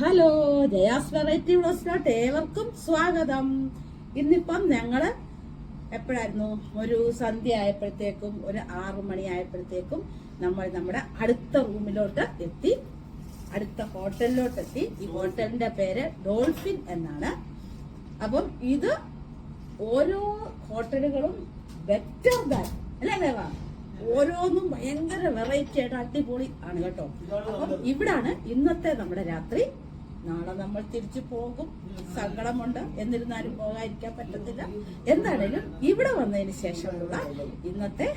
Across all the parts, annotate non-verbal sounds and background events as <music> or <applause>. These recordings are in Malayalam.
ഹലോ ജയാസ് വെറൈറ്റി വ്ളോസിലോട്ട് ഏവർക്കും സ്വാഗതം. ഇന്നിപ്പം ഞങ്ങൾ എപ്പോഴായിരുന്നു? ഒരു സന്ധ്യ ആയപ്പോഴത്തേക്കും ഒരു ആറു മണി ആയപ്പോഴത്തേക്കും നമ്മൾ നമ്മുടെ അടുത്ത റൂമിലോട്ട് എത്തി. അടുത്ത ഹോട്ടലിലോട്ട് എത്തി. ഈ ഹോട്ടലിന്റെ പേര് ഡോൾഫിൻ എന്നാണ്. അപ്പം ഇത് ഓരോ ഹോട്ടലുകളും ബെറ്റർ ദാൻ അല്ലേ ഓരോന്നും ഭയങ്കര വെറൈറ്റി ആയിട്ട് അടിപൊളി ആണ് കേട്ടോ. അപ്പം ഇവിടാണ് ഇന്നത്തെ നമ്മുടെ രാത്രി. നാളെ നമ്മൾ തിരിച്ചു പോകും. സങ്കടമുണ്ട്. എന്നിരുന്നാലും പോകാതിരിക്കാൻ പറ്റത്തില്ല. എന്താണേലും ഇവിടെ വന്നതിന് ശേഷമുള്ള ഇന്നത്തെ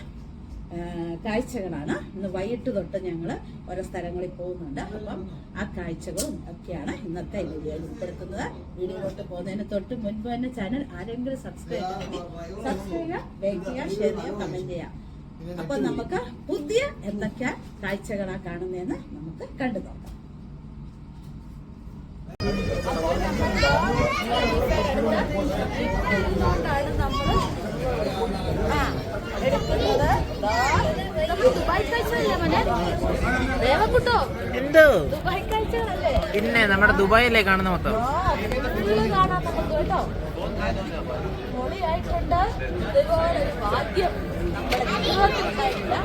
കാഴ്ചകളാണ്. ഇന്ന് വൈകിട്ട് തൊട്ട് ഞങ്ങൾ ഓരോ സ്ഥലങ്ങളിൽ പോകുന്നുണ്ട്. അപ്പം ആ കാഴ്ചകളും ഒക്കെയാണ് ഇന്നത്തെ വീഡിയോയിൽ ഉൾപ്പെടുത്തുന്നത്. വീഡിയോയിലോട്ട് പോകുന്നതിന് തൊട്ട് മുൻപ് തന്നെ ചാനൽ ആരെങ്കിലും സബ്സ്ക്രൈബ് ചെയ്യണമെങ്കിൽ സബ്സ്ക്രൈബ് ചെയ്യുക ലൈക്ക് ചെയ്യുക ഷെയർ ചെയ്യുക കമന്റ് ചെയ്യുക. അപ്പൊ നമുക്ക് പുതിയ എന്തൊക്കെ കാഴ്ചകളാണ് കാണുന്നതെന്ന് നമുക്ക് കണ്ടു നോക്കാം. ദേവക്കുട്ടോ എന്തോ? ദുബായ് കാഴ്ചകളല്ലേ പിന്നെ നമ്മുടെ ദുബായിലെ കാണുന്ന മൊത്തം. കാണാൻ നമുക്ക് കേട്ടോ. പൊളിയായിട്ടുണ്ട് ഇതുപോലെ ഒരു ഭാഗ്യം നമ്മുടെ ജീവിതത്തിൽ ഉണ്ടായിട്ടില്ല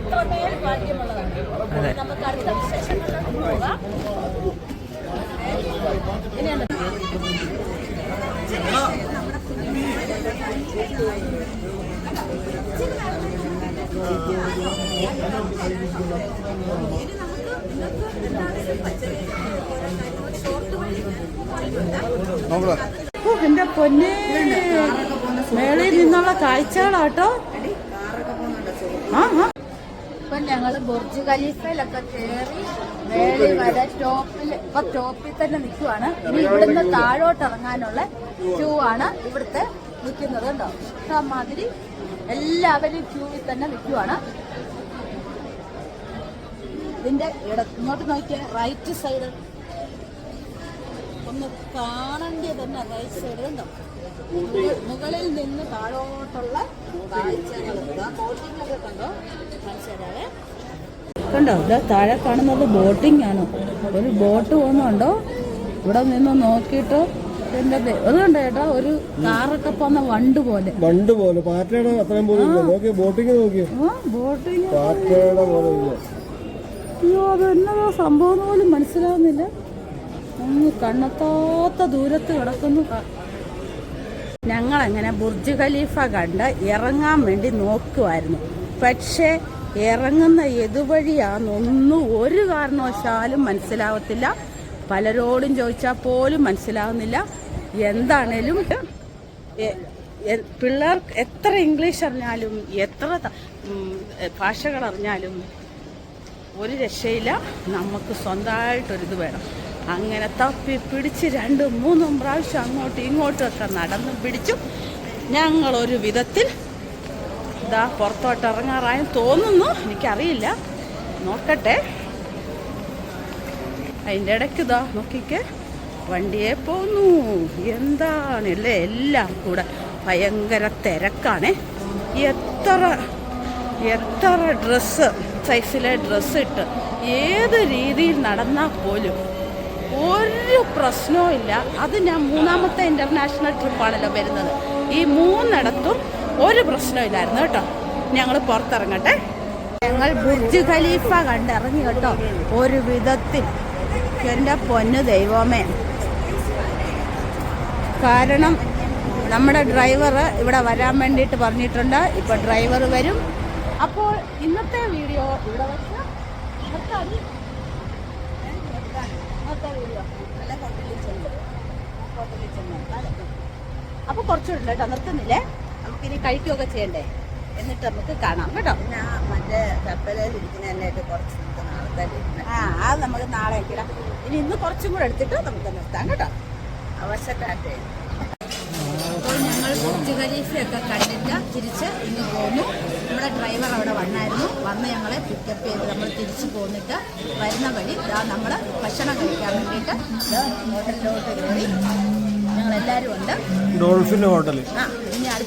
അത്രമേൽ ഭാഗ്യമുള്ളതാണ്. നമുക്ക് അടുത്ത വിശേഷങ്ങളിലോട്ട് പോകാം. എന്റെ പൊന്നെ. മേളയിൽ നിന്നുള്ള കാഴ്ചകളാട്ടോ. ആ ആ. ഇപ്പൊ ഞങ്ങൾ ബുർജ് ഖലീഫയിലൊക്കെ കേറി വേളി വരെ ടോപ്പിൽ ഇപ്പൊ ടോപ്പിൽ തന്നെ നിൽക്കുവാണ് ഇനി ഇവിടുന്ന് താഴോട്ട് ഇറങ്ങാനുള്ള ക്യൂ ആണ് ഇവിടുത്തെ നിൽക്കുന്നത് കേട്ടോ ഇഷ്ടമാതിരി എല്ലാവരും ക്യൂവിൽ തന്നെ നിൽക്കുവാണ് ഇതിന്റെ ഇട ഇങ്ങോട്ട് നോക്കിയാൽ റൈറ്റ് സൈഡ് ഒന്ന് കാണേണ്ടത് തന്നെ റൈറ്റ് സൈഡ് കണ്ടോ? മുക- മുകളിൽ നിന്ന് താഴോട്ടുള്ള കാഴ്ചകൾ ബോട്ടിംഗ് ഒക്കെ കണ്ടോ? കണ്ടോ? ഇവിടെ താഴെ കാണുന്നത് ബോട്ടിംഗ് ആണ്. ഒരു ബോട്ട് പോകുന്നുണ്ടോ ഇവിടെ നിന്ന് നോക്കിയിട്ട് എന്റെ ചേട്ടാ ഒരു കാറൊക്കെ പോന്ന വണ്ട് പോലെ. വണ്ട് പോലെ. പാറ്റയുടെ അത്രയും പോലും ഇല്ല. നോക്കിയോ ബോട്ടിംഗ് നോക്കിയോ. ആ ബോട്ടിങ് പാറ്റയുടെ പോലെ അയ്യോ അത് എന്നതാ സംഭവം പോലും മനസ്സിലാവുന്നില്ല. അങ്ങ് കണ്ണെത്താത്ത ദൂരത്ത് കിടക്കുന്നു. ഞങ്ങൾ അങ്ങനെ ബുർജ് ഖലീഫ കണ്ട് ഇറങ്ങാൻ വേണ്ടി നോക്കുമായിരുന്നു പക്ഷേ ഇറങ്ങുന്ന എതുവഴിയാണെന്നൊന്നും ഒരു കാരണവശാലും മനസ്സിലാവത്തില്ല. പലരോടും ചോദിച്ചാൽ പോലും മനസ്സിലാവുന്നില്ല. എന്താണേലും പിള്ളേർക്ക് എത്ര ഇംഗ്ലീഷ് അറിഞ്ഞാലും എത്ര ഭാഷകൾ അറിഞ്ഞാലും ഒരു രക്ഷയില്ല. നമുക്ക് സ്വന്തമായിട്ടൊരിത് വേണം. അങ്ങനെ തപ്പി പിടിച്ച് രണ്ടും മൂന്നും പ്രാവശ്യം അങ്ങോട്ടും ഇങ്ങോട്ടും ഒക്കെ നടന്നും പിടിച്ചു. ഞങ്ങളൊരു വിധത്തിൽ ഇതാ പുറത്തോട്ട് ഇറങ്ങാറായെന്ന് തോന്നുന്നു. എനിക്കറിയില്ല. നോക്കട്ടെ. അതിന്റെ ഇടയ്ക്ക് ഇതാ നോക്കിക്കേ. വണ്ടിയെ പോന്നു. എന്താണല്ലേ? എല്ലാം കൂടെ ഭയങ്കര തിരക്കാണേ. എത്ര എത്ര ഡ്രസ്സ് സൈസിലെ ഡ്രസ്സ് ഇട്ട് ഏത് രീതിയിൽ നടന്നാൽ പോലും ഒരു പ്രശ്നവും ഇല്ല. അത് ഞാൻ മൂന്നാമത്തെ ഇന്റർനാഷണൽ ട്രിപ്പാണല്ലോ വരുന്നത്. ഈ മൂന്നിടത്തും ഒരു പ്രശ്നമില്ലായിരുന്നു കേട്ടോ. ഞങ്ങൾ പുറത്തിറങ്ങട്ടെ. ഞങ്ങൾ ബുർജ് ഖലീഫ കണ്ടിറങ്ങി കേട്ടോ. ഒരു വിധത്തിൽ. എന്റെ പൊന്നു ദൈവമേ. കാരണം നമ്മുടെ ഡ്രൈവർ ഇവിടെ വരാൻ വേണ്ടിയിട്ട് പറഞ്ഞിട്ടുണ്ട്. ഇപ്പോൾ ഡ്രൈവർ വരും. അപ്പോൾ ഇന്നത്തെ വീഡിയോ ഇവിടെ വെച്ച്. അപ്പോൾ കുറച്ചുണ്ട് കേട്ടോ. നിർത്തുന്നില്ലേ? നമുക്കിനി കഴിക്കുകയൊക്കെ ചെയ്യണ്ടേ? എന്നിട്ട് നമുക്ക് കാണാം കേട്ടോ. മറ്റേ കപ്പലയിൽ ഇരിക്കുന്നതിനായിട്ട് കുറച്ച് ആ അത് നമുക്ക് നാളെ അയക്കിടാം ഇനി ഇന്ന് കുറച്ചും കൂടെ എടുത്തിട്ട് നമുക്ക് നിർത്താം കേട്ടോ. അവശക്കാട്ടെ അപ്പോൾ ഞങ്ങൾ ബുർജ് ഖലീഫയൊക്കെ കണ്ടിട്ട് തിരിച്ച് ഇന്ന് പോന്നു. നമ്മുടെ ഡ്രൈവർ അവിടെ വന്നായിരുന്നു. വന്ന് ഞങ്ങളെ പിക്കപ്പ് ചെയ്ത് നമ്മൾ തിരിച്ച് പോന്നിട്ട് വരുന്ന വഴി ഇതാ നമ്മൾ ഭക്ഷണം കഴിക്കാൻ വേണ്ടിയിട്ട് ഹോട്ടലിലോട്ട് കയറി. ഞങ്ങളെല്ലാവരും ഉണ്ട്. ഡോൾഫിൻ ഹോട്ടൽ ആ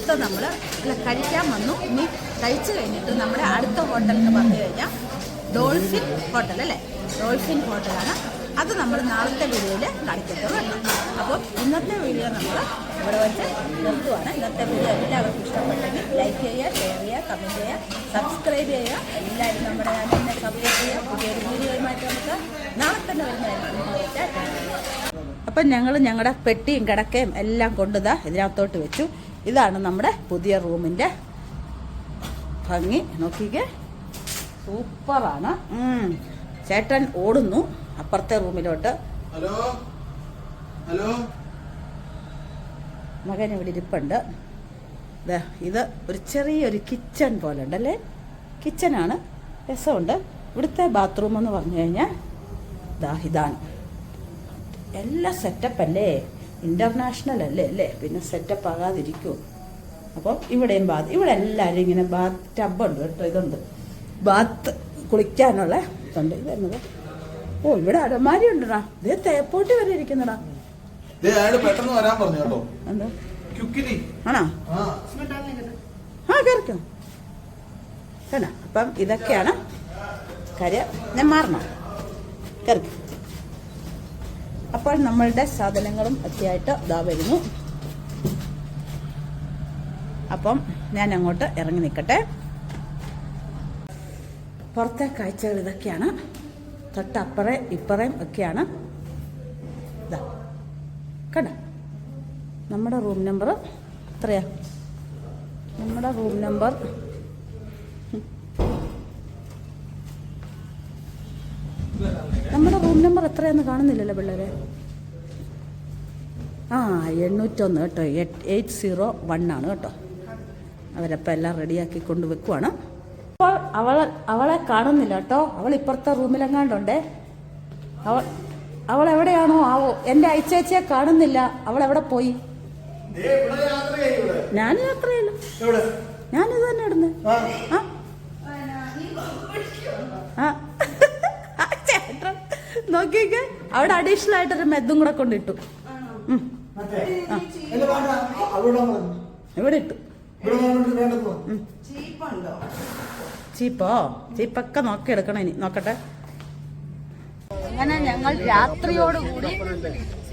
അടുത്ത നമ്മൾ കഴിക്കാൻ വന്നു. ഇനി കഴിച്ചു കഴിഞ്ഞിട്ട് നമ്മുടെ അടുത്ത ഹോട്ടൽ എന്ന് പറഞ്ഞു കഴിഞ്ഞാൽ ഡോൾഫിൻ ഹോട്ടൽ അല്ലേ? ഡോൾഫിൻ ഹോട്ടലാണ് അത് നമ്മൾ നാളത്തെ വീഡിയോയിൽ കാണിക്കത്തുള്ളൂ അപ്പോൾ ഇന്നത്തെ വീഡിയോ നമ്മൾ ഇവിടെ വെച്ച് നിർത്തുവാണ്. ഇന്നത്തെ വീഡിയോ എല്ലാവർക്കും ഇഷ്ടപ്പെട്ടെങ്കിൽ ലൈക്ക് ചെയ്യുക ഷെയർ ചെയ്യുക കമന്റ് ചെയ്യുക സബ്സ്ക്രൈബ് ചെയ്യുക. എല്ലാവരും നമ്മുടെ ചാനലിനെ സപ്പോർട്ട് ചെയ്യുക. പുതിയൊരു വീഡിയോയുമായിട്ട് നമുക്ക് നാളെ തന്നെ വരുന്നതായിരിക്കും. അപ്പം ഞങ്ങൾ ഞങ്ങളുടെ പെട്ടിയും കിടക്കയും എല്ലാം കൊണ്ടുതാ ഇതിനകത്തോട്ട് വെച്ചു. ഇതാണ് നമ്മുടെ പുതിയ റൂമിന്റെ ഭംഗി. നോക്കിക്കേ. സൂപ്പറാണ്. ചേട്ടൻ ഓടുന്നു അപ്പുറത്തെ റൂമിലോട്ട്. ഹലോ? ഹലോ? മകൻ ഇവിടെ ഇരിപ്പുണ്ട്. ഇത് ഒരു ചെറിയൊരു കിച്ചൺ പോലെ ഉണ്ടല്ലേ കിച്ചനാണ്. രസമുണ്ട്. ഇവിടുത്തെ ബാത്റൂം എന്ന് പറഞ്ഞു കഴിഞ്ഞാൽ ദാ ഇതാണ്. എല്ലാം സെറ്റപ്പ് അല്ലേ? ഇന്റർനാഷണൽ അല്ലേ അല്ലേ? പിന്നെ സെറ്റപ്പ് ആകാതിരിക്കുമോ അപ്പോൾ ഇവിടെയും ബാത്ത്. ഇവിടെ എല്ലാവരും ഇങ്ങനെ ബാത്ത് ടബുണ്ട് കേട്ടോ ഇതുണ്ട്. ബാത്ത് കുളിക്കാനുള്ള ഇതുണ്ട്. ഇത് എന്നത്. ഓ ഇവിടെ അലമാരി ഉണ്ടടാ. ഇതേ തേപ്പോട്ടി വരെ ഇരിക്കുന്നടാ. പെട്ടെന്ന് വരാൻ പറഞ്ഞു കേട്ടോ. ആണോ? ആ. കയറിക്കോ അപ്പം ഇതൊക്കെയാണ് കാര്യം. ഞാൻ മാറണം. കയറി അപ്പോൾ നമ്മളുടെ സാധനങ്ങളും ഒക്കെ ആയിട്ട് ഇതാ വരുന്നു. അപ്പം ഞാൻ അങ്ങോട്ട് ഇറങ്ങി നിൽക്കട്ടെ. പുറത്തെ കാഴ്ചകൾ ഇതൊക്കെയാണ്. തൊട്ടപ്പുറേ ഇപ്പുറേം ഒക്കെയാണ്. ഇതാ കണ്ട? നമ്മുടെ റൂം നമ്പർ എത്രയാ? നമ്മുടെ റൂം നമ്പർ റൂം നമ്പർ എത്രയാന്ന് കാണുന്നില്ലല്ലോ പിള്ളേരെ? ആ എണ്ണൂറ്റൊന്ന് കേട്ടോ. എയ്റ്റ് സീറോ വൺ ആണ് കേട്ടോ. അവരപ്പം എല്ലാം റെഡിയാക്കി കൊണ്ട് വെക്കുവാണ്. അപ്പോൾ അവൾ അവളെ കാണുന്നില്ല കേട്ടോ. അവൾ ഇപ്പുറത്തെ റൂമിലെങ്ങാണ്ടുണ്ടേ. അവൾ അവൾ എവിടെയാണോ ആവോ എന്റെ അയച്ചേച്ചിയെ കാണുന്നില്ല. അവൾ എവിടെ പോയി ഞാൻ യാത്ര ഞാനിത് തന്നെ ഇടുന്നത് ആ ആ. ആ. ആ. നോക്കിയൊക്കെ അവിടെ അഡീഷണൽ ആയിട്ട് ഒരു മെദ്ദും കൂടെ കൊണ്ടിട്ടു. ഇവിടെ ഇട്ടു. ചീപ്പോ? ചീപ്പൊക്കെ നോക്കി എടുക്കണം ഇനി. നോക്കട്ടെ. അങ്ങനെ ഞങ്ങൾ രാത്രിയോടുകൂടി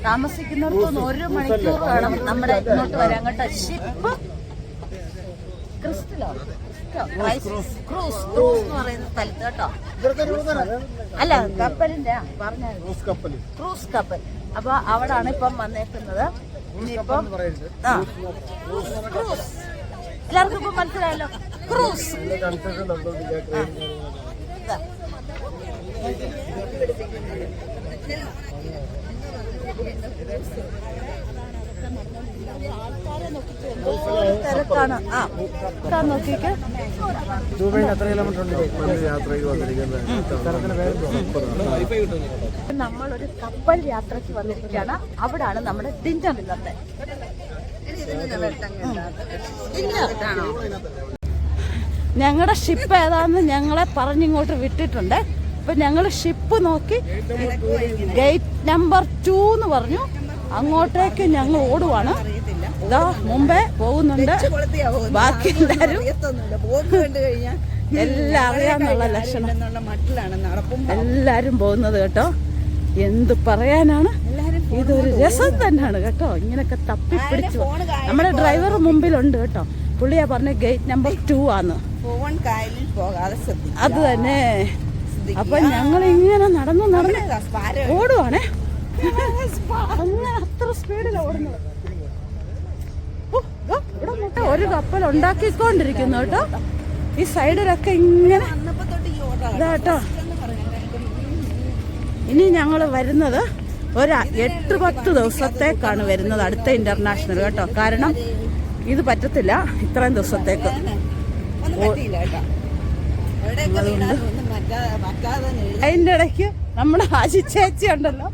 താമസിക്കുന്നവർക്കൊന്ന് ഒരു മണിക്കൂർ വേണം. നമ്മുടെ ഇങ്ങോട്ട് വരാൻ കേട്ടോ. ഷിപ്പ് ക്രിസ്റ്റലോ ക്രൂസ് ക്രൂസ്. എന്ന് പറയുന്ന സ്ഥലത്ത് കേട്ടോ. അല്ല കപ്പലിന്റെ പറഞ്ഞു ക്രൂസ് കപ്പൽ. അപ്പൊ അവിടാണ് ഇപ്പം വന്നേക്കുന്നത്. ഇനിയിപ്പം ക്രൂസ് എല്ലാവർക്കും ഇപ്പം മനസ്സിലായല്ലോ? ക്രൂസ്. ആ. ഇതാ. തിരക്കാണ്. ആ ഇതാ നോക്കിക്കേ. നമ്മളൊരു കപ്പൽ യാത്രയ്ക്ക് വന്നിരിക്കുകയാണ്. അവിടാണ് നമ്മുടെ ഡിന്നർ ഇന്നത്തെ. ഞങ്ങളുടെ ഷിപ്പ് ഏതാന്ന് ഞങ്ങളെ പറഞ്ഞിങ്ങോട്ട് വിട്ടിട്ടുണ്ട്. അപ്പൊ ഞങ്ങൾ ഷിപ്പ് നോക്കി. ഗേറ്റ് നമ്പർ ടു എന്ന് പറഞ്ഞു. അങ്ങോട്ടേക്ക് ഞങ്ങൾ ഓടുവാണ്. ഇതാ മുമ്പേ പോകുന്നുണ്ട്. ബാക്കി എല്ലാവരും <laughs> എല്ലാം അറിയാന്നുള്ള ലക്ഷണം. എല്ലാരും പോകുന്നത് കേട്ടോ. എന്ത് പറയാനാണ്? ഇതൊരു രസം തന്നെയാണ് കേട്ടോ. ഇങ്ങനൊക്കെ തപ്പിപ്പിടിച്ചു നമ്മുടെ ഡ്രൈവർ മുമ്പിലുണ്ട് കേട്ടോ. പുള്ളിയാ പറഞ്ഞ ഗേറ്റ് നമ്പർ ടു ആണ്. അത് തന്നെ. അപ്പൊ ഞങ്ങൾ ഇങ്ങനെ നടന്നു നടന്ന് ഓടുവാണേ. അങ്ങനെ അത്ര സ്പീഡിലാണ് ഓടുന്നത് ഓ, ദാ ഇവിടെ മൊത്തം ഒരു കപ്പൽ ഉണ്ടാക്കിക്കൊണ്ടിരിക്കുന്നു കേട്ടോ. ഈ സൈഡിലൊക്കെ ഇങ്ങനെ ഇതാട്ടോ. ഇനി ഞങ്ങൾ വരുന്നത് ഒരു എട്ട് പത്ത് ദിവസത്തേക്കാണ് വരുന്നത് അടുത്ത ഇന്റർനാഷണൽ കേട്ടോ. കാരണം ഇത് പറ്റത്തില്ല ഇത്രയും ദിവസത്തേക്ക്. അതിന്റെ ഇടയ്ക്ക് നമ്മുടെ ആശി ചേച്ചി ഉണ്ടല്ലോ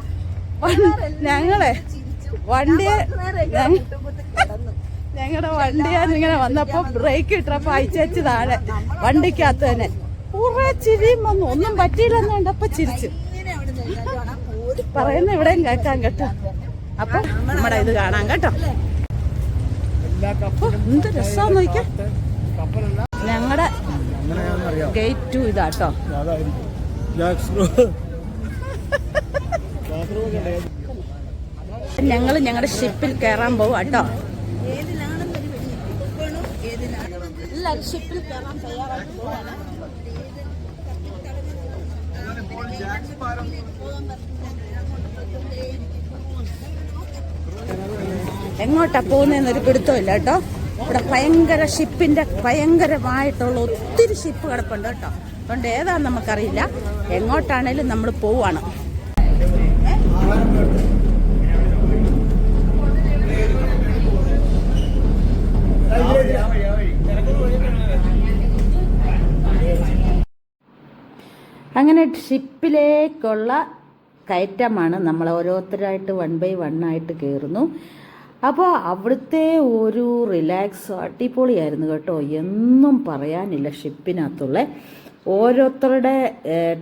ഞങ്ങളെ വണ്ടി ഞങ്ങളുടെ വണ്ടിയാൻ ഇങ്ങനെ വന്നപ്പോ ബ്രേക്ക് ഇട്ടപ്പോ അയച്ചു താഴെ വണ്ടിക്കകത്ത് തന്നെ. കുറെ ചിരിയും വന്നു. ഒന്നും പറ്റിയില്ലെന്ന് കണ്ടപ്പോ ചിരിച്ചു. പറയുന്ന ഇവിടെയും കേൾക്കാൻ കേട്ടോ. അപ്പൊ നമ്മടെ ഇത് കാണാൻ കേട്ടോ. എന്ത് രസാന്ന് നോക്കിയ. ഞങ്ങളുടെ ഗേറ്റ് ടു ഇതാട്ടോ. ഞങ്ങൾ ഞങ്ങളുടെ ഷിപ്പിൽ കയറാൻ പോകും കേട്ടോ എങ്ങോട്ടാ ഇല്ല ഷിപ്പിൽ കയറാൻ തയ്യാറായിട്ട് പോവാണ്. എങ്ങോട്ടാ പോകുന്നതെന്നൊരു പിടുത്തമില്ല കേട്ടോ ഇവിടെ ഭയങ്കര ഷിപ്പിന്റെ ഭയങ്കരമായിട്ടുള്ള ഒത്തിരി ഷിപ്പ് കിടപ്പുണ്ട് കേട്ടോ അതുകൊണ്ട് ഏതാന്ന് നമുക്കറിയില്ല. എങ്ങോട്ടാണേലും നമ്മൾ പോവാണ്. അങ്ങനെ ഷിപ്പിലേക്കുള്ള കയറ്റമാണ് നമ്മൾ ഓരോരുത്തരായിട്ട് വൺ ബൈ വൺ ആയിട്ട് കയറുന്നു അപ്പോൾ അവിടുത്തെ ഒരു റിലാക്സ് അടിപൊളിയായിരുന്നു കേട്ടോ. എന്നും പറയാനില്ല ഷിപ്പിനകത്തുള്ള. ഓരോരുത്തരുടെ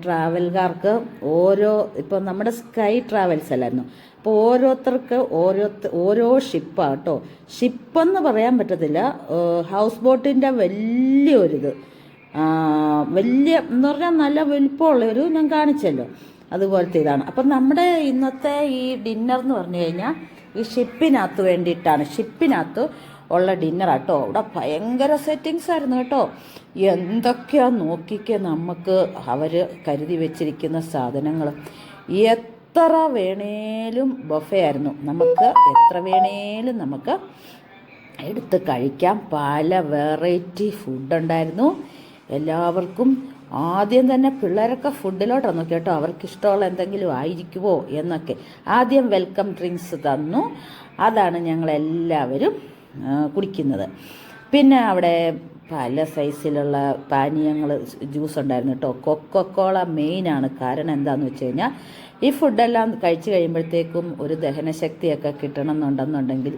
ട്രാവൽകാർക്ക് ഓരോ ഇപ്പോൾ നമ്മുടെ സ്കൈ ട്രാവൽസ് അല്ലായിരുന്നു. അപ്പോൾ ഓരോരുത്തർക്ക് ഓരോ ഓരോ ഷിപ്പാണ് കേട്ടോ ഷിപ്പെന്ന് പറയാൻ പറ്റത്തില്ല. ഹൗസ് ബോട്ടിന്റെ വലിയൊരിത്. വലിയ എന്ന് പറഞ്ഞാൽ നല്ല വലുപ്പമുള്ളൊരു ഞാൻ കാണിച്ചല്ലോ. അതുപോലത്തെ ഇതാണ്. അപ്പം നമ്മുടെ ഇന്നത്തെ ഈ ഡിന്നർ എന്ന് പറഞ്ഞു കഴിഞ്ഞാൽ ഈ ഷിപ്പിനകത്ത് വേണ്ടിയിട്ടാണ്. ഷിപ്പിനകത്ത് ഉള്ള ഡിന്നർ കേട്ടോ അവിടെ ഭയങ്കര സെറ്റിങ്സ് ആയിരുന്നു കേട്ടോ. എന്തൊക്കെയാ നോക്കിക്കേ നമുക്ക് അവർ കരുതി വെച്ചിരിക്കുന്ന സാധനങ്ങൾ എത്ര വേണേലും ബൊഫേ ആയിരുന്നു. നമുക്ക് എത്ര വേണേലും നമുക്ക് എടുത്ത് കഴിക്കാം. പല വെറൈറ്റി ഫുഡുണ്ടായിരുന്നു എല്ലാവർക്കും ആദ്യം തന്നെ പിള്ളേരൊക്കെ ഫുഡിലോട്ടാണ് നോക്കി കേട്ടോ അവർക്ക് ഇഷ്ടമുള്ള എന്തെങ്കിലും ആയിരിക്കുമോ എന്നൊക്കെ ആദ്യം വെൽക്കം ഡ്രിങ്ക്സ് തന്നു. അതാണ് ഞങ്ങളെല്ലാവരും കുടിക്കുന്നത്. പിന്നെ അവിടെ പല സൈസിലുള്ള പാനീയങ്ങൾ ജ്യൂസ് ഉണ്ടായിരുന്നു കേട്ടോ കൊക്കക്കോള മെയിനാണ് കാരണം എന്താണെന്ന് വെച്ച് കഴിഞ്ഞാൽ ഈ ഫുഡെല്ലാം കഴിച്ചു കഴിയുമ്പോഴത്തേക്കും ഒരു ദഹനശക്തിയൊക്കെ കിട്ടണം എന്നുണ്ടെന്നുണ്ടെങ്കിൽ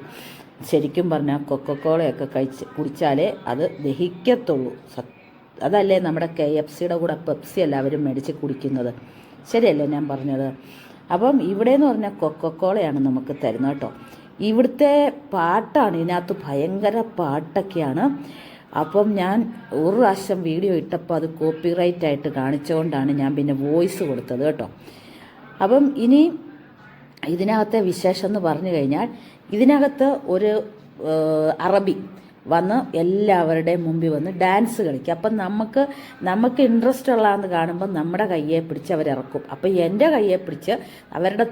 ശരിക്കും പറഞ്ഞാൽ കൊക്കക്കോളയൊക്കെ കഴിച്ച് കുടിച്ചാലേ അത് ദഹിക്കത്തുള്ളൂ. അതല്ലേ നമ്മുടെ കെ എഫ് സിയുടെ കൂടെ പെപ്സി എല്ലാവരും മേടിച്ച് കുടിക്കുന്നത്. ശരിയല്ലേ ഞാൻ പറഞ്ഞത്? അപ്പം ഇവിടെ എന്ന് പറഞ്ഞാൽ കൊക്കക്കോളയാണ് നമുക്ക് തരുന്നത് കേട്ടോ ഇവിടുത്തെ പാട്ടാണ് ഇതിനകത്ത് ഭയങ്കര പാട്ടൊക്കെയാണ്. അപ്പം ഞാൻ ഒരു പ്രാവശ്യം വീഡിയോ ഇട്ടപ്പോൾ അത് കോപ്പിറൈറ്റ് ആയിട്ട് കാണിച്ചുകൊണ്ടാണ് ഞാൻ പിന്നെ വോയിസ് കൊടുത്തത് കേട്ടോ. അപ്പം ഇനി ഇതിനകത്തെ വിശേഷം എന്ന് പറഞ്ഞു കഴിഞ്ഞാൽ ഇതിനകത്ത് ഒരു അറബി വന്ന് എല്ലാവരുടെയും മുമ്പിൽ വന്ന് ഡാൻസ് കളിക്കും. അപ്പം നമുക്ക് നമുക്ക് ഇൻട്രസ്റ്റ് ഉള്ളതെന്ന് കാണുമ്പോൾ നമ്മുടെ കയ്യെ പിടിച്ച് അവരിറക്കും. അപ്പം എന്റെ കയ്യെ പിടിച്ച് അവരുടെ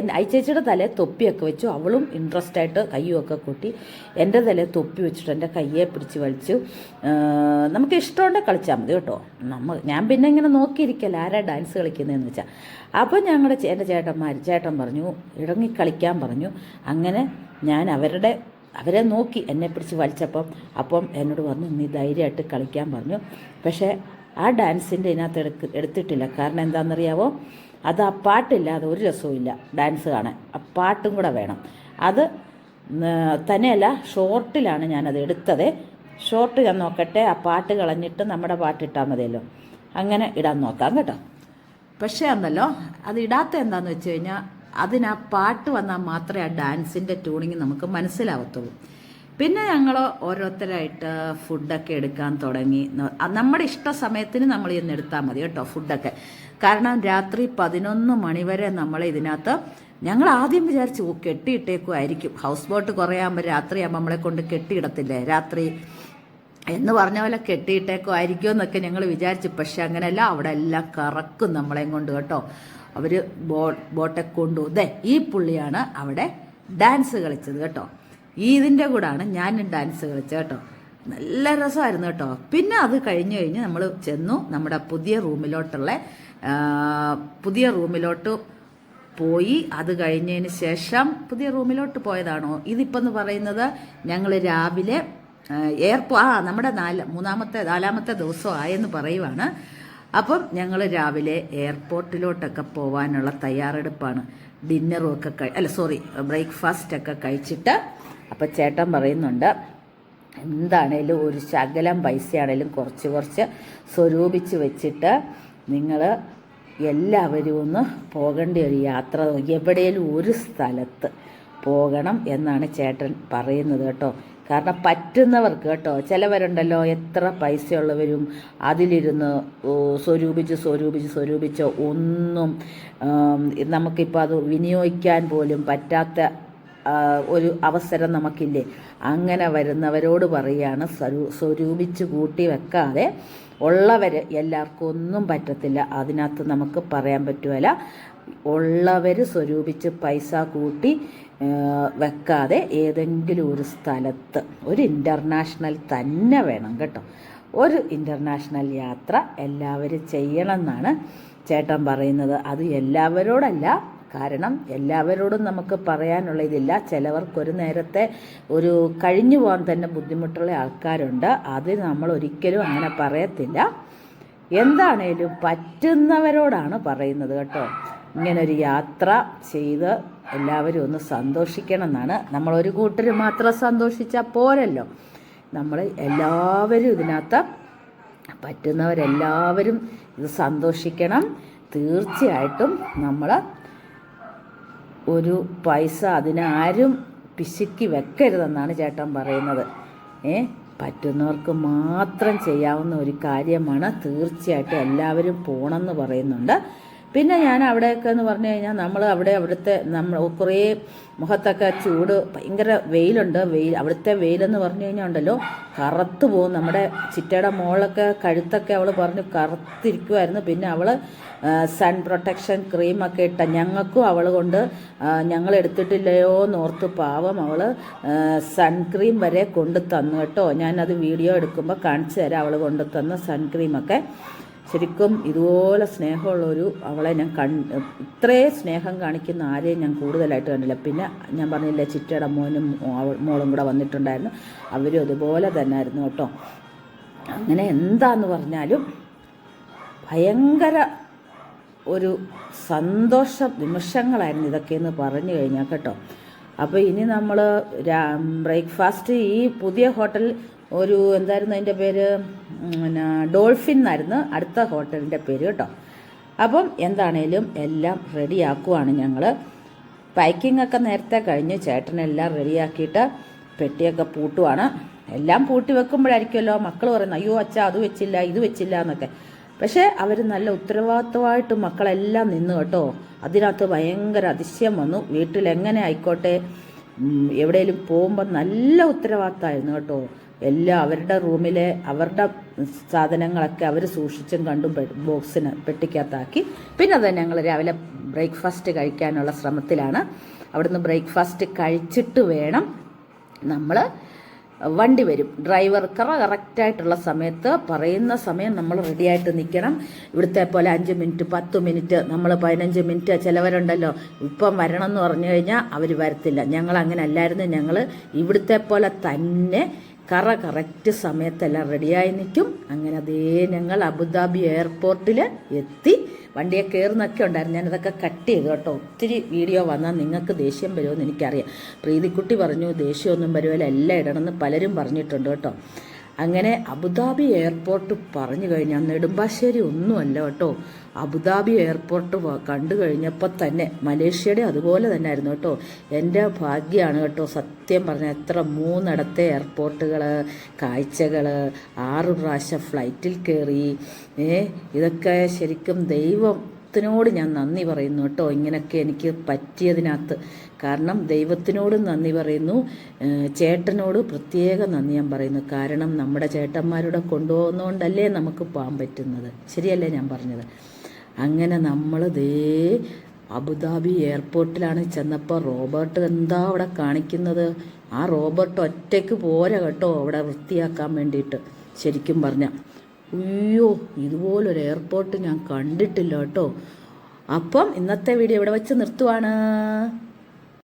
എന്റെ ഐച്ചേച്ചിയുടെ തലേ തൊപ്പിയൊക്കെ വെച്ചു. അവളും ഇൻട്രസ്റ്റ് ആയിട്ട് കയ്യുമൊക്കെ കൂട്ടി എന്റെ തലേ തൊപ്പി വെച്ചിട്ട് എന്റെ കയ്യെ പിടിച്ച് വലിച്ചു. നമുക്ക് ഇഷ്ടമുണ്ടെങ്കിൽ കളിച്ചാൽ മതി കേട്ടോ. നമ്മൾ ഞാൻ പിന്നെ ഇങ്ങനെ നോക്കിയിരിക്കല്ല ആരാ ഡാൻസ് കളിക്കുന്നതെന്ന് വെച്ചാൽ അപ്പോൾ ഞങ്ങളുടെ എന്റെ ചേട്ടന്മാർ ചേട്ടൻ പറഞ്ഞു ഇറങ്ങി കളിക്കാൻ പറഞ്ഞു. അങ്ങനെ ഞാൻ അവരുടെ അവരെ നോക്കി എന്നെ പിടിച്ച് വലിച്ചപ്പം അപ്പം എന്നോട് പറഞ്ഞു നീ ധൈര്യമായിട്ട് കളിക്കാൻ പറഞ്ഞു. പക്ഷേ ആ ഡാൻസിന്റെ ഇതിനകത്ത് എടുക്ക് എടുത്തിട്ടില്ല. കാരണം എന്താണെന്നറിയാവോ? അത് ആ പാട്ടില്ലാതെ ഒരു രസവും ഇല്ല ഡാൻസ് കാണാൻ. ആ പാട്ടും കൂടെ വേണം. അത് തന്നെയല്ല ഷോർട്ടിലാണ് ഞാനത് എടുത്തത്. ഷോർട്ട് ഞാൻ നോക്കട്ടെ ആ പാട്ട് കളഞ്ഞിട്ട് നമ്മുടെ പാട്ടിട്ടാൽ മതിയല്ലോ. അങ്ങനെ ഇടാൻ നോക്കാം കേട്ടോ. പക്ഷേ എന്നല്ലോ അത് ഇടാത്ത എന്താണെന്ന് വെച്ച് കഴിഞ്ഞാൽ അതിന് ആ പാട്ട് വന്നാൽ മാത്രമേ ആ ഡാൻസിന്റെ ട്യൂണിങ് നമുക്ക് മനസ്സിലാവത്തുള്ളൂ. പിന്നെ ഞങ്ങൾ ഓരോരുത്തരായിട്ട് ഫുഡൊക്കെ എടുക്കാൻ തുടങ്ങി. നമ്മുടെ ഇഷ്ട സമയത്തിന് നമ്മൾ ഇന്ന് എടുത്താൽ മതി കേട്ടോ ഫുഡൊക്കെ. കാരണം രാത്രി പതിനൊന്ന് മണിവരെ നമ്മൾ ഇതിനകത്ത് ഞങ്ങൾ ആദ്യം വിചാരിച്ചു "ഓ, കെട്ടിയിട്ടേക്കുമായിരിക്കും ഹൗസ് ബോട്ട് കുറേ ആകുമ്പോൾ രാത്രിയാകുമ്പോൾ നമ്മളെ കൊണ്ട് കെട്ടിയിടത്തില്ലേ? രാത്രി. എന്ന് പറഞ്ഞ പോലെ കെട്ടിയിട്ടേക്കോ എന്നൊക്കെ ഞങ്ങൾ വിചാരിച്ചു. പക്ഷെ അങ്ങനെയല്ല അവിടെ എല്ലാം കറക്കും നമ്മളെയും കൊണ്ട് കേട്ടോ. അവർ ബോ ബോട്ടെ കൊണ്ടു. ദേ ഈ പുള്ളിയാണ് അവിടെ ഡാൻസ് കളിച്ചത് കേട്ടോ. ഈ ഇതിന്റെ കൂടാണ് ഞാൻ ഡാൻസ് കളിച്ചത് കേട്ടോ. നല്ല രസമായിരുന്നു കേട്ടോ. പിന്നെ അത് കഴിഞ്ഞു കഴിഞ്ഞ് നമ്മൾ ചെന്നു നമ്മുടെ പുതിയ റൂമിലോട്ടുള്ള പുതിയ റൂമിലോട്ട് പോയി. അത് കഴിഞ്ഞതിന് ശേഷം പുതിയ റൂമിലോട്ട് പോയതാണോ? ഇതിപ്പോൾ എന്ന് പറയുന്നത് ഞങ്ങൾ രാവിലെ എയർപോ ആ നമ്മുടെ നാല് മൂന്നാമത്തെ നാലാമത്തെ ദിവസം ആയെന്ന് പറയുവാണ്. അപ്പം ഞങ്ങൾ രാവിലെ എയർപോർട്ടിലോട്ടൊക്കെ പോകാനുള്ള തയ്യാറെടുപ്പാണ്. ഡിന്നറും ഒക്കെ കഴി അല്ല സോറി ബ്രേക്ക്ഫാസ്റ്റ് ഒക്കെ കഴിച്ചിട്ട് അപ്പം ചേട്ടൻ പറയുന്നുണ്ട് എന്താണേലും ഒരു ശകലം പൈസയാണേലും കുറച്ച് കുറച്ച് സ്വരൂപിച്ച് വെച്ചിട്ട് നിങ്ങൾ എല്ലാവരും ഒന്ന് പോകേണ്ട ഒരു യാത്ര എവിടെയെങ്കിലും ഒരു സ്ഥലത്ത് പോകണം എന്നാണ് ചേട്ടൻ പറയുന്നത് കേട്ടോ. കാരണം പറ്റുന്നവർക്ക് കേട്ടോ ചിലവരുണ്ടല്ലോ എത്ര പൈസയുള്ളവരും അതിലിരുന്ന് സ്വരൂപിച്ച് സ്വരൂപിച്ച് സ്വരൂപിച്ച് ഒന്നും നമുക്കിപ്പോൾ അത് വിനിയോഗിക്കാൻ പോലും പറ്റാത്ത ഒരു അവസരം നമുക്കില്ലേ? അങ്ങനെ വരുന്നവരോട് പറയുകയാണ് സ്വരൂ സ്വരൂപിച്ച് കൂട്ടി വെക്കാതെ ഉള്ളവർ എല്ലാവർക്കും ഒന്നും പറ്റത്തില്ല. അതിനകത്ത് നമുക്ക് പറയാൻ പറ്റുമല്ല ഉള്ളവർ സ്വരൂപിച്ച് പൈസ കൂട്ടി വെക്കാതെ ഏതെങ്കിലും ഒരു സ്ഥലത്ത് ഒരു ഇന്റർനാഷണൽ തന്നെ വേണം കേട്ടോ. ഒരു ഇന്റർനാഷണൽ യാത്ര എല്ലാവരും ചെയ്യണം എന്നാണ് ചേട്ടൻ പറയുന്നത്. അത് എല്ലാവരോടല്ല കാരണം എല്ലാവരോടും നമുക്ക് പറയാനുള്ള ഇതില്ല. ചിലവർക്കൊരു നേരത്തെ ഒരു കഴിഞ്ഞു പോകാൻ തന്നെ ബുദ്ധിമുട്ടുള്ള ആൾക്കാരുണ്ട്. അത് നമ്മൾ ഒരിക്കലും അങ്ങനെ പറയത്തില്ല. എന്താണേലും പറ്റുന്നവരോടാണ് പറയുന്നത് കേട്ടോ. ഇങ്ങനൊരു യാത്ര ചെയ്ത് എല്ലാവരും ഒന്ന് സന്തോഷിക്കണം എന്നാണ് നമ്മളൊരു കൂട്ടർ മാത്രം സന്തോഷിച്ചാൽ പോരല്ലോ. നമ്മൾ എല്ലാവരും ഇതിനകത്ത് പറ്റുന്നവരെല്ലാവരും ഇത് സന്തോഷിക്കണം. തീർച്ചയായിട്ടും നമ്മൾ ഒരു പൈസ അതിനാരും പിശുക്കി വെക്കരുതെന്നാണ് ചേട്ടൻ പറയുന്നത്. ഏ പറ്റുന്നവർക്ക് മാത്രം ചെയ്യാവുന്ന ഒരു കാര്യമാണ്. തീർച്ചയായിട്ടും എല്ലാവരും പോകണമെന്ന് പറയുന്നുണ്ട്. പിന്നെ ഞാൻ അവിടെയൊക്കെ എന്ന് പറഞ്ഞു കഴിഞ്ഞാൽ നമ്മൾ അവിടെ അവിടുത്തെ നമ്മൾ കുറേ മുഖത്തൊക്കെ ചൂട് ഭയങ്കര വെയിലുണ്ട്. വെയിൽ അവിടുത്തെ വെയിലെന്ന് പറഞ്ഞു കഴിഞ്ഞാൽ ഉണ്ടല്ലോ കറുത്ത് പോകും. നമ്മുടെ ചിറ്റയുടെ മോളൊക്കെ കഴുത്തൊക്കെ അവൾ പറഞ്ഞു കറുത്തിരിക്കുമായിരുന്നു പിന്നെ അവൾ സൺ പ്രൊട്ടക്ഷൻ ക്രീമൊക്കെ ഇട്ട ഞങ്ങൾക്കും അവൾ കൊണ്ട് ഞങ്ങൾ എടുത്തിട്ടില്ലയോ എന്നോർത്ത് പാവം അവൾ സൺക്രീം വരെ കൊണ്ടു തന്നു കേട്ടോ. ഞാനത് വീഡിയോ എടുക്കുമ്പോൾ കാണിച്ചു തരാം അവൾ കൊണ്ടു തന്ന സൺക്രീമൊക്കെ ശരിക്കും ഇതുപോലെ സ്നേഹമുള്ളൊരു അവളെ ഞാൻ കൺ ഇത്രേ സ്നേഹം കാണിക്കുന്ന ആരെയും ഞാൻ കൂടുതലായിട്ട് കണ്ടില്ല. പിന്നെ ഞാൻ പറഞ്ഞില്ലേ ചിറ്റയുടെ മോനും മോളും കൂടെ വന്നിട്ടുണ്ടായിരുന്നു. അവരും അതുപോലെ തന്നെ ആയിരുന്നു കേട്ടോ. അങ്ങനെ എന്താന്ന് പറഞ്ഞാലും ഭയങ്കര ഒരു സന്തോഷ നിമിഷങ്ങളായിരുന്നു ഇതൊക്കെ എന്ന് പറഞ്ഞു കഴിഞ്ഞാൽ കേട്ടോ. അപ്പോൾ ഇനി നമ്മൾ ബ്രേക്ക്ഫാസ്റ്റ് ഈ പുതിയ ഹോട്ടൽ ഒരു എന്തായിരുന്നു അതിന്റെ പേര്? പിന്നെ ഡോൾഫിൻ എന്നായിരുന്നു അടുത്ത ഹോട്ടലിന്റെ പേര് കേട്ടോ. അപ്പം എന്താണേലും എല്ലാം റെഡിയാക്കുവാണ് ഞങ്ങൾ പാക്കിംഗ് ഒക്കെ നേരത്തെ കഴിഞ്ഞ് ചേട്ടനെല്ലാം റെഡിയാക്കിയിട്ട് പെട്ടിയൊക്കെ പൂട്ടുവാണ്. എല്ലാം പൂട്ടി വെക്കുമ്പോഴായിരിക്കുമല്ലോ മക്കൾ പറയുന്നത് അയ്യോ അച്ഛ അത് വെച്ചില്ല ഇത് വെച്ചില്ല എന്നൊക്കെ. പക്ഷേ അവർ നല്ല ഉത്തരവാദിത്വമായിട്ട് മക്കളെല്ലാം നിന്ന് കേട്ടോ. അതിനകത്ത് ഭയങ്കര അതിശയം വന്നു. വീട്ടിൽ എങ്ങനെ ആയിക്കോട്ടെ എവിടെയെങ്കിലും പോകുമ്പോൾ നല്ല ഉത്തരവാദിത്തമായിരുന്നു കേട്ടോ. എല്ലാം അവരുടെ റൂമിലെ അവരുടെ സാധനങ്ങളൊക്കെ അവർ സൂക്ഷിച്ചും കണ്ടും ബോക്സിന് പെട്ടിക്കകത്താക്കി. പിന്നെ അത് ഞങ്ങൾ രാവിലെ ബ്രേക്ക്ഫാസ്റ്റ് കഴിക്കാനുള്ള ശ്രമത്തിലാണ്. അവിടുന്ന് ബ്രേക്ക്ഫാസ്റ്റ് കഴിച്ചിട്ട് വേണം നമ്മൾ വണ്ടി വരും. ഡ്രൈവർ കറ കറക്റ്റായിട്ടുള്ള സമയത്ത് പറയുന്ന സമയം നമ്മൾ റെഡിയായിട്ട് നിൽക്കണം ഇവിടുത്തെ പോലെ അഞ്ച് മിനിറ്റ് പത്ത് മിനിറ്റ് നമ്മൾ പതിനഞ്ച് മിനിറ്റ് ചിലവരുണ്ടല്ലോ. ഇപ്പം വരണം എന്ന് പറഞ്ഞു കഴിഞ്ഞാൽ അവർ വരത്തില്ല. ഞങ്ങൾ അങ്ങനെ അല്ലായിരുന്നു ഞങ്ങൾ ഇവിടുത്തെ പോലെ തന്നെ കറ കറക്റ്റ് സമയത്തെല്ലാം റെഡിയായി നിൽക്കും. അങ്ങനെ അതേ ഞങ്ങൾ അബുദാബി എയർപോർട്ടിൽ എത്തി. വണ്ടിയെ കയറുന്നൊക്കെ ഉണ്ടായിരുന്നു. ഞാനതൊക്കെ കട്ട് ചെയ്തു കേട്ടോ. ഒത്തിരി വീഡിയോ വന്നാൽ നിങ്ങൾക്ക് ദേഷ്യം വരുമെന്ന് എനിക്കറിയാം. പ്രീതിക്കുട്ടി പറഞ്ഞു ദേഷ്യമൊന്നും വരുമല്ലോ എല്ലാം ഇടണമെന്ന് പലരും പറഞ്ഞിട്ടുണ്ട് കേട്ടോ. അങ്ങനെ അബുദാബി എയർപോർട്ട് പറഞ്ഞു കഴിഞ്ഞാൽ നെടുമ്പാശ്ശേരി ഒന്നുമല്ല കേട്ടോ. അബുദാബി എയർപോർട്ട് കണ്ടു കഴിഞ്ഞപ്പോൾ തന്നെ മലേഷ്യയുടെ അതുപോലെ തന്നെ ആയിരുന്നു കേട്ടോ. എന്റെ ഭാഗ്യമാണ് കേട്ടോ സത്യം പറഞ്ഞാൽ എത്ര മൂന്നിടത്തെ എയർപോർട്ടുകൾ കാഴ്ചകൾ ആറു പ്രാവശ്യം ഫ്ലൈറ്റിൽ കയറി ഏ ഇതൊക്കെ ശരിക്കും ദൈവത്തിനോട് ഞാൻ നന്ദി പറയുന്നു കേട്ടോ. ഇങ്ങനെയൊക്കെ എനിക്ക് പറ്റിയതിനകത്ത്. കാരണം ദൈവത്തിനോട് നന്ദി പറയുന്നു. ചേട്ടനോട് പ്രത്യേക നന്ദി ഞാൻ പറയുന്നു. കാരണം നമ്മുടെ ചേട്ടന്മാരുടെ കൊണ്ടുപോകുന്നതുകൊണ്ടല്ലേ നമുക്ക് പോകാൻ പറ്റുന്നത്. ശരിയല്ലേ ഞാൻ പറഞ്ഞത്? അങ്ങനെ നമ്മൾ ദേ അബുദാബി എയർപോർട്ടിലാണ് ചെന്നപ്പോൾ റോബർട്ട് എന്താ അവിടെ കാണിക്കുന്നത്? ആ റോബർട്ട് ഒറ്റയ്ക്ക് പോരാ കേട്ടോ അവിടെ വൃത്തിയാക്കാൻ വേണ്ടിയിട്ട്. ശരിക്കും പറഞ്ഞാൽ അയ്യോ ഇതുപോലൊരു എയർപോർട്ട് ഞാൻ കണ്ടിട്ടില്ല കേട്ടോ. അപ്പം ഇന്നത്തെ വീഡിയോ ഇവിടെ വെച്ച് നിർത്തുവാണ്?